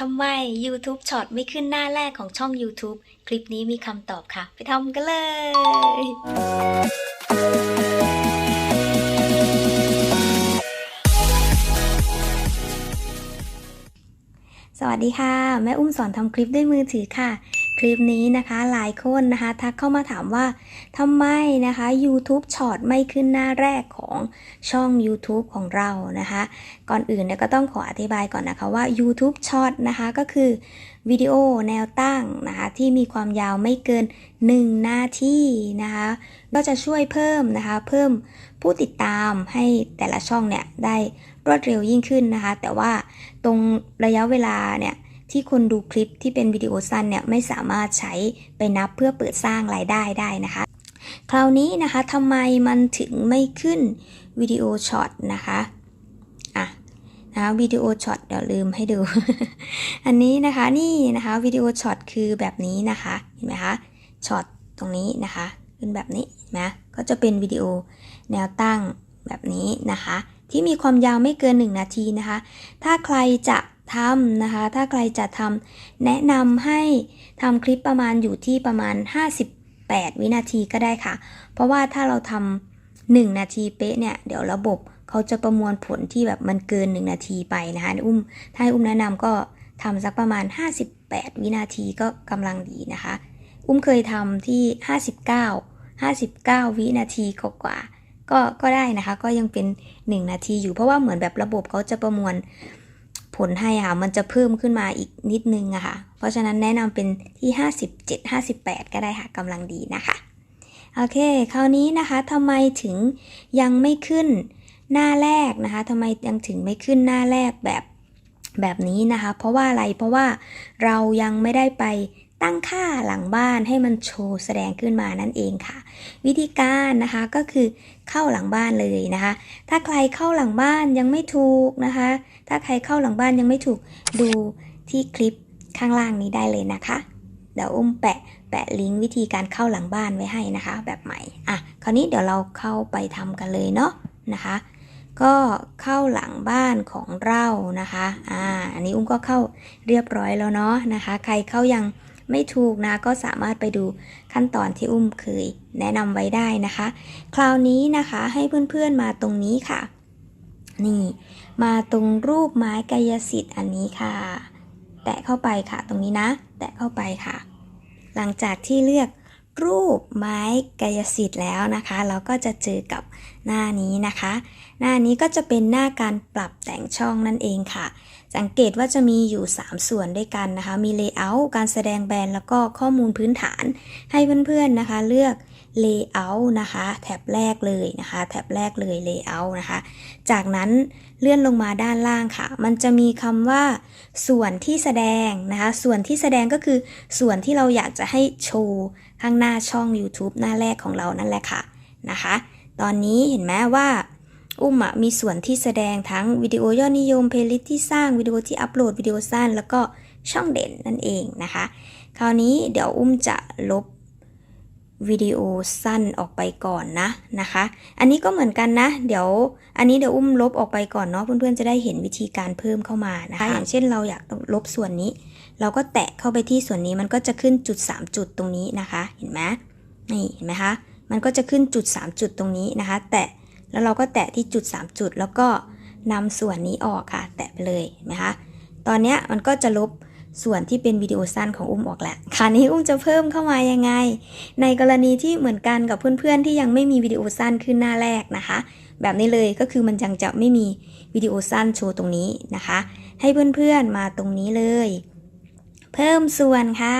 ทำไม YouTube ช็อตไม่ขึ้นหน้าแรกของช่อง YouTube คลิปนี้มีคำตอบค่ะ ไปทำกันเลย สวัสดีค่ะ แม่อุ้มสอนทำคลิปด้วยมือถือค่ะ คลิปนี้นะคะหลายคนนะคะทักเข้ามาถามว่าทำไมนะคะ YouTube ช็อตไม่ขึ้นหน้าแรกของช่อง YouTube ของเรานะคะ ก่อนอื่นเนี่ยก็ต้องขออธิบายก่อนนะคะว่า YouTube Short นะคะก็คือวิดีโอแนวตั้งนะคะที่มีความยาวไม่เกิน 1 นาทีนะคะก็จะช่วยเพิ่มนะคะเพิ่มผู้ติดตามให้แต่ละช่องเนี่ยได้รวดเร็วยิ่งขึ้นนะคะ แต่ว่าตรงระยะเวลาเนี่ย ที่คนดูคลิปที่เป็นวิดีโอสั้นเนี่ยไม่สามารถใช้ไปนับเพื่อเปิดสร้างรายได้ได้นะคะ คราวนี้นะคะทำไมมันถึงไม่ขึ้นวิดีโอช็อตนะคะอะนะวิดีโอช็อตเดี๋ยวลืมให้ดู อันนี้นะคะนี่นะคะวิดีโอช็อตคือแบบนี้นะคะเห็นไหมคะช็อตตรงนี้นะคะเป็นแบบนี้เห็นไหมก็จะเป็นวิดีโอแนวตั้งแบบนี้นะคะ ที่มีความยาวไม่เกิน 1 นาทีนะคะ ถ้าใครจะ ทำนะคะ ถ้าใครจะทำแนะนำให้ทำคลิปประมาณอยู่ที่ประมาณ 58 วินาทีก็ได้ค่ะ เพราะว่าถ้าเราทำหนึ่งนาทีเป๊ะเนี่ย เดี๋ยวระบบเขาจะประมวลผลที่แบบมันเกิน 1 นาทีไปนะคะอุ้มถ้าให้อุ้มแนะนำก็ทำสักประมาณ 58 วินาทีก็กำลังดีนะคะ อุ้มเคยทำที่ 59 59 วินาทีกว่าก็ก็ได้นะคะ ก็ยังเป็น 1 นาทีอยู่เพราะว่าเหมือนแบบระบบเขาจะประมวล ผลให้ค่ะ มันจะเพิ่มขึ้นมาอีกนิดนึงอะค่ะ เพราะฉะนั้นแนะนำเป็นที่ 57 58 ก็ได้ค่ะกำลังดีนะคะ โอเค คราวนี้นะคะทำไมถึงยังไม่ขึ้นหน้าแรกนะคะทำไมยังถึงไม่ขึ้นหน้าแรกแบบแบบนี้นะคะ เพราะว่าอะไร เพราะว่าเรายังไม่ได้ไป ตั้งค่าหลังบ้านให้มันโชว์แสดงขึ้นมานั่นเองค่ะ วิธีการนะคะก็คือเข้าหลังบ้านเลยนะคะ ถ้าใครเข้าหลังบ้านยังไม่ถูกนะคะ ถ้าใครเข้าหลังบ้านยังไม่ถูกดูที่คลิปข้างล่างนี้ได้เลยนะคะเดี๋ยวอุ้มแปะแปะลิงก์วิธีการเข้าหลังบ้านไว้ให้นะคะ แบบใหม่อะคราวนี้เดี๋ยวเราเข้าไปทำกันเลยเนาะนะคะ ก็เข้าหลังบ้านของเรานะคะอ่าอันนี้อุ้มก็เข้าเรียบร้อยแล้วเนาะนะคะ ใครเข้ายัง ไม่ถูกนะก็สามารถไปดูขั้นตอนที่อุ้มเคยแนะนำไว้ได้นะคะ คราวนี้นะคะให้เพื่อนๆมาตรงนี้ค่ะ นี่ มาตรงรูปไม้กายสิทธิ์อันนี้ค่ะ แตะเข้าไปค่ะตรงนี้นะ แตะเข้าไปค่ะ หลังจากที่เลือกรูปไม้กายสิทธิ์แล้วนะคะ เราก็จะเจอกับหน้านี้นะคะ หน้านี้ก็จะเป็นหน้าการปรับแต่งช่องนั่นเองค่ะ สังเกตว่าจะมีอยู่ 3 ส่วนด้วยกันนะคะ มี Layout การแสดงแบรนด์แล้วก็ข้อมูลพื้นฐาน ให้เพื่อนๆนะคะ เลือก Layout นะคะ แท็บแรกเลยนะคะ แท็บแรกเลย Layout นะคะ จากนั้นเลื่อนลงมาด้านล่างค่ะ มันจะมีคำว่า ส่วนที่แสดงนะคะ ส่วนที่แสดงก็คือ ส่วนที่เราอยากจะให้โชว์ข้างหน้าช่อง YouTube หน้าแรกของเรานั่นแหละค่ะนะคะ ตอนนี้เห็นไหมว่า อุ้มอะมีส่วนที่แสดงทั้งวิดีโอยอดนิยมเพลย์ลิสต์ที่สร้างวิดีโอที่อัปโหลดวิดีโอสั้น แล้วก็ช่องเด่นนั่นเองนะคะ คราวนี้เดี๋ยวอุ้มจะลบวิดีโอสั้นออกไปก่อนนะนะคะ อันนี้ก็เหมือนกันนะ เดี๋ยวอันนี้เดี๋ยวอุ้มลบออกไปก่อนเนาะเพื่อนๆจะได้เห็นวิธีการเพิ่มเข้ามานะคะ อย่างเช่นเราอยากลบส่วนนี้ เราก็แตะเข้าไปที่ส่วนนี้มันก็จะขึ้นจุด 3 จุดตรงนี้นะคะ เห็นไหมนี่เห็นไหมคะ มันก็จะขึ้นจุด 3 จุดตรงนี้นะคะ แตะ แล้วเราก็แตะที่จุด 3 จุด แล้วก็นำส่วนนี้ออกค่ะ แตะไปเลยนไหมคะ ตอนนี้มันก็จะลบส่วนที่เป็นวิดีโอสั้นของอุ้มออกแล้วคราวนี้อุ้มจะเพิ่มเข้ามายังไง ในกรณีที่เหมือนกันกับเพื่อนๆ ที่ยังไม่มีวิดีโอสั้นขึ้นหน้าแรกนะคะ แบบนี้เลยก็คือมันยังจะไม่มีวิดีโอสั้นโชว์ตรงนี้นะคะ ให้เพื่อนๆมาตรงนี้เลย เพิ่มส่วนค่ะ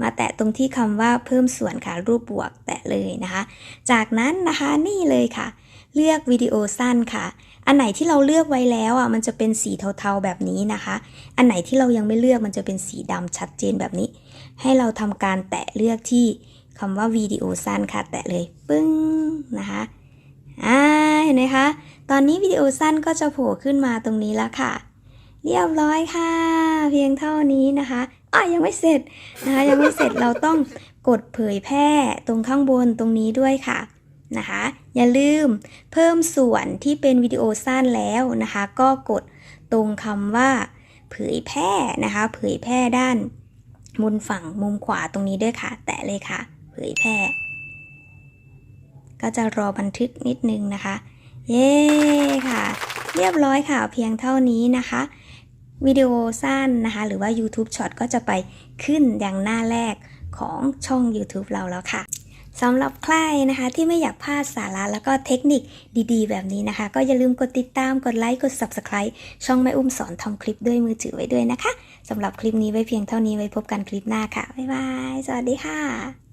มาแตะตรงที่คำว่าเพิ่มส่วนค่ะรูปบวกแตะเลยนะคะ จากนั้นนะคะนี่เลยค่ะ เลือกวิดีโอสั้นค่ะ อันไหนที่เราเลือกไว้แล้วอะมันจะเป็นสีเทาๆแบบนี้นะคะ อันไหนที่เรายังไม่เลือกมันจะเป็นสีดำชัดเจนแบบนี้ ให้เราทำการแตะเลือกที่คำว่าวิดีโอสั้นค่ะ แตะเลยปึ้งนะคะอ่าเห็นไหมคะ ตอนนี้วิดีโอสั้นก็จะโผล่ขึ้นมาตรงนี้แล้วค่ะ เรียบร้อยค่ะ เพียงเท่านี้นะคะ อะยังไม่เสร็จนะคะยังไม่เสร็จเราต้องกดเผยแพร่ตรงข้างบนตรงนี้ด้วยค่ะนะคะ อย่าลืมเพิ่มส่วนที่เป็นวิดีโอสั้นแล้วนะคะ ก็กดตรงคำว่า เผเผยแพร่นะคะ เผยแพร่ด้านมุมฝั่งมุมขวาตรงนี้ด้วยค่ะ แตะเลยค่ะ เผยแพร่ ก็จะรอบันทึกนิดนึงนะคะ เย้ค่ะ เรียบร้อยค่ะเพียงเท่านี้นะคะ วิดีโอสั้นนะคะ หรือว่า YouTube Short ก็จะไปขึ้นอย่างหน้าแรกของช่อง YouTube เราแล้วค่ะสำหรับใครนะคะที่ไม่อยากพลาดสาระแล้วก็เทคนิคดีๆ แบบนี้นะคะ ก็อย่าลืมกดติดตามกดไลค์กด Subscribe ช่องแม่อุ้มสอนทำคลิปด้วยมือถือไว้ด้วยนะคะสำหรับคลิปนี้ไว้เพียงเท่านี้ไว้พบกันคลิปหน้าค่ะ บ๊ายบาย สวัสดีค่ะ